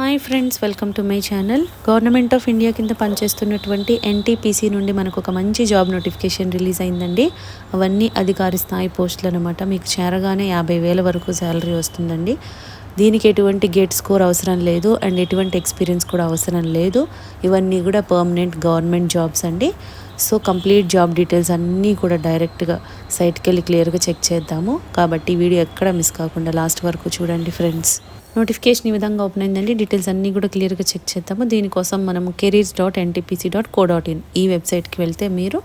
Hi friends welcome to my channel government of India కింద పనిచేస్తున్నటువంటి NTPC నుండి మనకు ఒక మంచి జాబ్ నోటిఫికేషన్ రిలీజ్ అయిందండి. అవన్నీ అధికారి స్థాయి పోస్టులు అనమాట మీకు చేరగానే యాభై వేల వరకు శాలరీ వస్తుందండి. దీనికి ఎటువంటి గేట్ స్కోర్ అవసరం లేదు అండ్ ఎటువంటి ఎక్స్పీరియన్స్ కూడా అవసరం లేదు. ఇవన్నీ కూడా పర్మనెంట్ గవర్నమెంట్ జాబ్స్ అండి. సో కంప్లీట్ జాబ్ డీటెయిల్స్ అన్నీ కూడా డైరెక్ట్గా సైట్కి వెళ్ళి క్లియర్గా చెక్ చేద్దాము. కాబట్టి వీడియో ఎక్కడ మిస్ కాకుండా లాస్ట్ వరకు చూడండి ఫ్రెండ్స్. నోటిఫికేషన్ ఈ విధంగా ఓపెన్ అయిందండి డీటెయిల్స్ అన్నీ కూడా క్లియర్గా చెక్ చేద్దాము. దీనికోసం మనము careers dot NTPC dot co dot in ఈ వెబ్సైట్కి వెళ్తే మీరు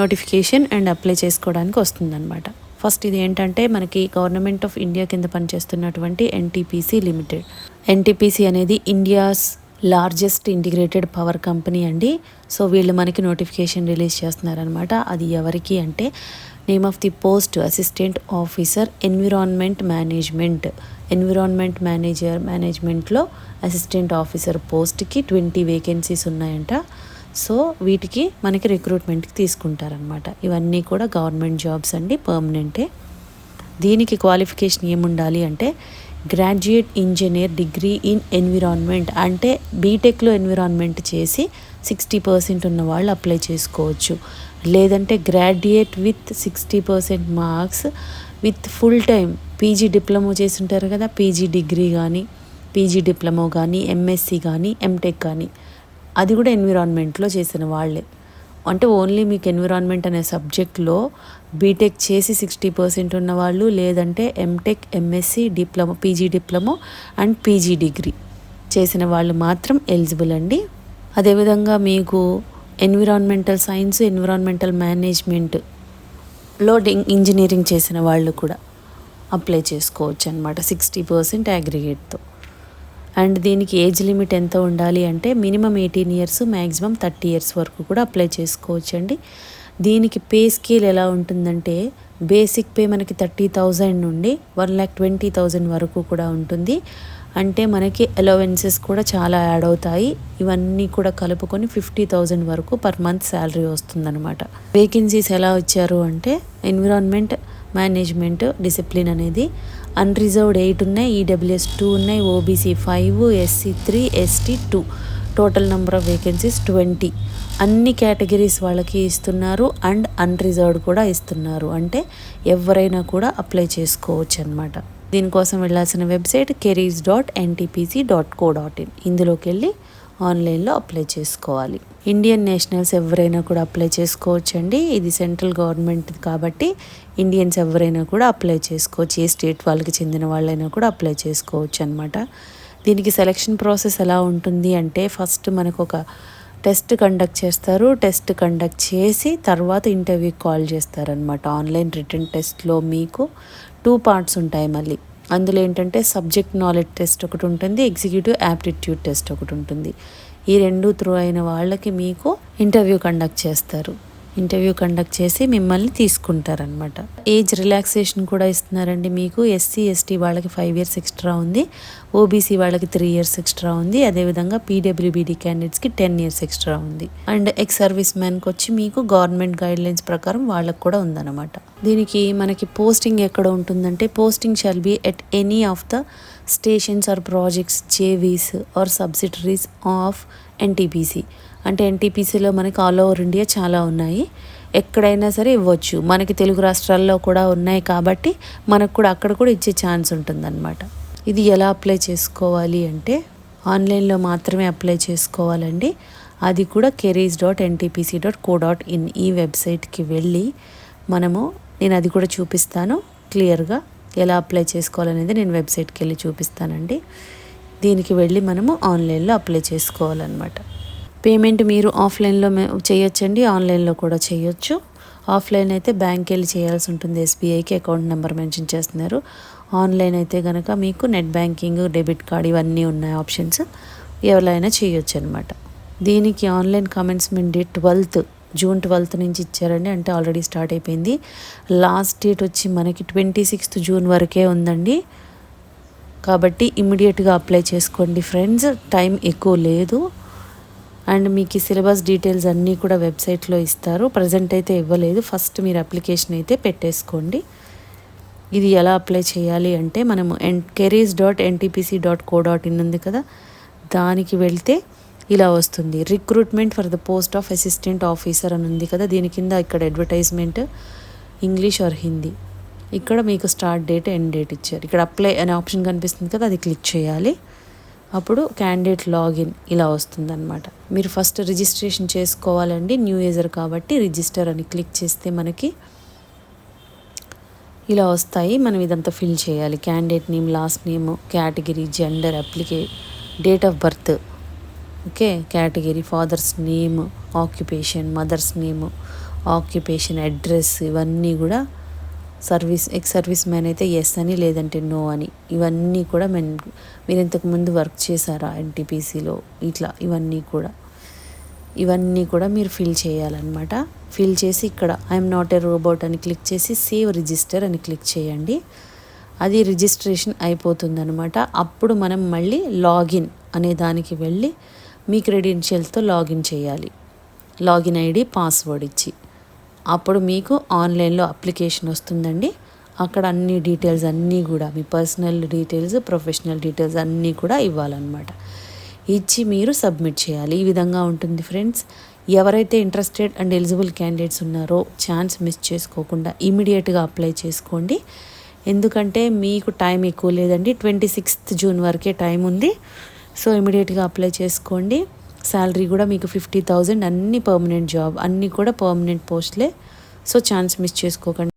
నోటిఫికేషన్ అండ్ అప్లై చేసుకోవడానికి వస్తుందన్నమాట. ఫస్ట్ ఇది ఏంటంటే మనకి గవర్నమెంట్ ఆఫ్ ఇండియా కింద పనిచేస్తున్నటువంటి ఎన్టీపీసీ లిమిటెడ్. ఎన్టీపీసీ అనేది India's largest integrated power company అండి. సో వీళ్ళు మనకి నోటిఫికేషన్ రిలీజ్ చేస్తున్నారనమాట అది ఎవరికి అంటే name of the post assistant officer environment management. Environment manager మేనేజ్మెంట్లో అసిస్టెంట్ ఆఫీసర్ పోస్ట్కి ట్వంటీ వేకెన్సీస్ ఉన్నాయంట. సో వీటికి మనకి రిక్రూట్మెంట్కి తీసుకుంటారనమాట ఇవన్నీ కూడా గవర్నమెంట్ జాబ్స్ అండి పర్మనెంటే. దీనికి క్వాలిఫికేషన్ ఏముండాలి అంటే graduate engineer degree in environment అంటే బీటెక్లో ఎన్విరాన్మెంట్ చేసి సిక్స్టీ పర్సెంట్ ఉన్న వాళ్ళు అప్లై చేసుకోవచ్చు. లేదంటే graduate with sixty percent marks with full time PG diploma చేసి ఉంటారు కదా పీజీ డిగ్రీ కానీ పీజీ డిప్లొమో కానీ ఎంఎస్సి కానీ ఎంటెక్ కానీ అది కూడా ఎన్విరాన్మెంట్లో చేసిన వాళ్ళే. అంటే ఓన్లీ మీకు ఎన్విరాన్మెంట్ అనే సబ్జెక్ట్లో బీటెక్ చేసి సిక్స్టీ పర్సెంట్ ఉన్నవాళ్ళు లేదంటే MTech MSc diploma PG diploma and PG degree చేసిన వాళ్ళు మాత్రం ఎలిజిబుల్ అండి. అదేవిధంగా మీకు ఎన్విరాన్మెంటల్ సైన్స్ ఎన్విరాన్మెంటల్ మేనేజ్మెంట్ మేనేజ్మెంట్లో ఇంజనీరింగ్ చేసిన వాళ్ళు కూడా అప్లై చేసుకోవచ్చు అనమాట సిక్స్టీ పర్సెంట్ అగ్రిగేట్తో అండ్ దీనికి ఏజ్ లిమిట్ ఎంత ఉండాలి అంటే minimum eighteen years maximum thirty years వరకు కూడా అప్లై చేసుకోవచ్చు అండి దీనికి పే స్కేల్ ఎలా ఉంటుందంటే బేసిక్ పే మనకి థర్టీ థౌజండ్ నుండి వన్ ల్యాక్ ట్వంటీ థౌజండ్ వరకు కూడా ఉంటుంది. అంటే మనకి అలవెన్సెస్ కూడా చాలా యాడ్ అవుతాయి. ఇవన్నీ కూడా కలుపుకొని ఫిఫ్టీ థౌజండ్ వరకు పర్ మంత్ శాలరీ వస్తుందన్నమాట. వేకెన్సీస్ ఎలా వచ్చారు అంటే ఎన్విరాన్మెంట్ మేనేజ్మెంట్ డిసిప్లిన్ అనేది అన్రిజర్వ్డ్ ఎయిట్ ఉన్నాయి ఈడబ్ల్యూఎస్ టూ ఉన్నాయి OBC five SC three ST two total number of vacancies twenty అన్ని కేటగిరీస్ వాళ్ళకి ఇస్తున్నారు అండ్ అన్రిజర్వ్డ్ కూడా ఇస్తున్నారు. అంటే ఎవరైనా కూడా అప్లై చేసుకోవచ్చు అనమాట దీనికోసం వెళ్ళాల్సిన website careers dot NTPC dot co dot in ఇందులోకి వెళ్ళి ఆన్లైన్లో అప్లై చేసుకోవాలి. ఇండియన్ నేషనల్స్ ఎవరైనా కూడా అప్లై చేసుకోవచ్చు అండి ఇది సెంట్రల్ గవర్నమెంట్ కాబట్టి ఇండియన్స్ ఎవరైనా కూడా అప్లై చేసుకోవచ్చు. ఏ స్టేట్ వాళ్ళకి చెందిన వాళ్ళైనా కూడా అప్లై చేసుకోవచ్చు అనమాట దీనికి సెలక్షన్ ప్రాసెస్ ఎలా ఉంటుంది అంటే ఫస్ట్ మనకు ఒక టెస్ట్ కండక్ట్ చేస్తారు. టెస్ట్ కండక్ట్ చేసి తర్వాత ఇంటర్వ్యూకి కాల్ చేస్తారనమాట ఆన్లైన్ రిటర్న్ టెస్ట్లో మీకు టూ పార్ట్స్ ఉంటాయి మళ్ళీ. అందులో ఏంటంటే సబ్జెక్ట్ నాలెడ్జ్ టెస్ట్ ఒకటి ఉంటుంది ఎగ్జిక్యూటివ్ యాప్టిట్యూడ్ టెస్ట్ ఒకటి ఉంటుంది. ఈ రెండు త్రూ అయిన వాళ్ళకి మీకు ఇంటర్వ్యూ కండక్ట్ చేస్తారు. ఇంటర్వ్యూ కండక్ట్ చేసి మిమ్మల్ని తీసుకుంటారనమాట ఏజ్ రిలాక్సేషన్ కూడా ఇస్తున్నారండి మీకు. ఎస్సీ ఎస్టీ వాళ్ళకి ఫైవ్ ఇయర్స్ ఎక్స్ట్రా ఉంది. ఓబీసీ వాళ్ళకి త్రీ ఇయర్స్ ఎక్స్ట్రా ఉంది. అదేవిధంగా పీడబ్ల్యూబీడీ క్యాండిడేట్స్కి టెన్ ఇయర్స్ ఎక్స్ట్రా ఉంది. అండ్ ఎక్స్ సర్వీస్ మ్యాన్కి వచ్చి మీకు గవర్నమెంట్ గైడ్ లైన్స్ ప్రకారం వాళ్ళకు కూడా ఉందన్నమాట. దీనికి మనకి పోస్టింగ్ ఎక్కడ ఉంటుందంటే posting shall be at any of the stations or projects JVs or subsidiaries of NTPC. అంటే ఎన్టీపీసీలో మనకి ఆల్ ఓవర్ ఇండియా చాలా ఉన్నాయి. ఎక్కడైనా సరే ఇవ్వచ్చు. మనకి తెలుగు రాష్ట్రాల్లో కూడా ఉన్నాయి కాబట్టి మనకు కూడా అక్కడ కూడా ఇచ్చే ఛాన్స్ ఉంటుందన్నమాట. ఇది ఎలా అప్లై చేసుకోవాలి అంటే ఆన్లైన్లో మాత్రమే అప్లై చేసుకోవాలండి. అది కూడా careers dot NTPC dot co dot in ఈ వెబ్సైట్కి వెళ్ళి మనము నేను అది కూడా చూపిస్తాను. క్లియర్గా ఎలా అప్లై చేసుకోవాలనేది నేను వెబ్సైట్కి వెళ్ళి చూపిస్తానండి. దీనికి వెళ్ళి మనము ఆన్లైన్లో అప్లై చేసుకోవాలన్నమాట. పేమెంట్ మీరు ఆఫ్లైన్లో చేయొచ్చండి ఆన్లైన్లో కూడా చేయొచ్చు. ఆఫ్లైన్ అయితే బ్యాంక్ వెళ్ళి చేయాల్సి ఉంటుంది ఎస్బీఐకి అకౌంట్ నెంబర్ మెన్షన్ చేస్తున్నారు. ఆన్లైన్ అయితే కనుక మీకు నెట్ బ్యాంకింగ్ డెబిట్ కార్డ్ ఇవన్నీ ఉన్నాయి ఆప్షన్స్. ఎవరైనా చేయొచ్చు అనమాట దీనికి online commencement date twelfth June twelfth నుంచి ఇచ్చారండి. అంటే ఆల్రెడీ స్టార్ట్ అయిపోయింది. లాస్ట్ డేట్ వచ్చి మనకి ట్వంటీ సిక్స్త్ జూన్ వరకే ఉందండి. కాబట్టి ఇమ్మీడియట్గా అప్లై చేసుకోండి ఫ్రెండ్స్. టైం ఎక్కువ లేదు. అండ్ మీకు ఈ సిలబస్ డీటెయిల్స్ అన్నీ కూడా వెబ్సైట్లో ఇస్తారు. ప్రజెంట్ అయితే ఇవ్వలేదు. ఫస్ట్ మీరు అప్లికేషన్ అయితే పెట్టేసుకోండి. ఇది ఎలా అప్లై చేయాలి అంటే మనము ఎన్ careers dot NTPC dot co dot in ఉంది కదా దానికి వెళ్తే ఇలా వస్తుంది. Recruitment for the post of assistant officer అని ఉంది కదా దీని కింద ఇక్కడ అడ్వర్టైజ్మెంట్ ఇంగ్లీష్ ఆర్ హిందీ. ఇక్కడ మీకు స్టార్ట్ డేట్ ఎండ్ డేట్ ఇచ్చారు. ఇక్కడ అప్లై అనే ఆప్షన్ కనిపిస్తుంది కదా అది క్లిక్ చేయాలి. అప్పుడు క్యాండిడేట్ లాగిన్ ఇలా వస్తుందన్నమాట. మీరు ఫస్ట్ రిజిస్ట్రేషన్ చేసుకోవాలండి న్యూ యూజర్ కాబట్టి రిజిస్టర్ అని క్లిక్ చేస్తే మనకి ఇలా వస్తాయి. మనం ఇదంతా ఫిల్ చేయాలి. Candidate name last name category gender అప్లికే date of birth okay category father's name occupation mother's name occupation address ఇవన్నీ కూడా సర్వీస్ ఎక్స్ సర్వీస్ మ్యాన్ అయితే ఎస్ అని లేదంటే నో అని. ఇవన్నీ కూడా మెన్ మీరు ఇంతకుముందు వర్క్ చేశారా ఎన్టీపీసీలో ఇట్లా ఇవన్నీ కూడా. ఇవన్నీ కూడా మీరు ఫిల్ చేయాలన్నమాట. ఫిల్ చేసి ఇక్కడ ఐఎమ్ నాట్ ఏ రోబోట్ అని క్లిక్ చేసి సేవ్ రిజిస్టర్ అని క్లిక్ చేయండి. అది రిజిస్ట్రేషన్ అయిపోతుందనమాట అప్పుడు మనం మళ్ళీ లాగిన్ అనే దానికి వెళ్ళి మీ క్రెడెన్షియల్స్తో లాగిన్ చేయాలి. లాగిన్ ఐడి పాస్వర్డ్ ఇచ్చి. అప్పుడు మీకు ఆన్లైన్లో అప్లికేషన్ వస్తుందండి. అక్కడ అన్ని డీటెయిల్స్ అన్నీ కూడా మీ పర్సనల్ డీటెయిల్స్ ప్రొఫెషనల్ డీటెయిల్స్ అన్నీ కూడా ఇవ్వాలన్నమాట. ఇచ్చి మీరు సబ్మిట్ చేయాలి. ఈ విధంగా ఉంటుంది ఫ్రెండ్స్. ఎవరైతే ఇంట్రెస్టెడ్ అండ్ ఎలిజిబుల్ క్యాండిడేట్స్ ఉన్నారో ఛాన్స్ మిస్ చేసుకోకుండా ఇమీడియట్గా అప్లై చేసుకోండి. ఎందుకంటే మీకు టైం ఎక్కువ లేదండి. ట్వంటీ సిక్స్త్ జూన్ వరకే టైం ఉంది. సో ఇమీడియట్గా అప్లై చేసుకోండి. శాలరీ కూడా మీకు ఫిఫ్టీ థౌజండ్ అన్ని పర్మనెంట్ జాబ్ అన్నీ కూడా పర్మనెంట్ పోస్ట్లే సో ఛాన్స్ మిస్ చేసుకోకండి.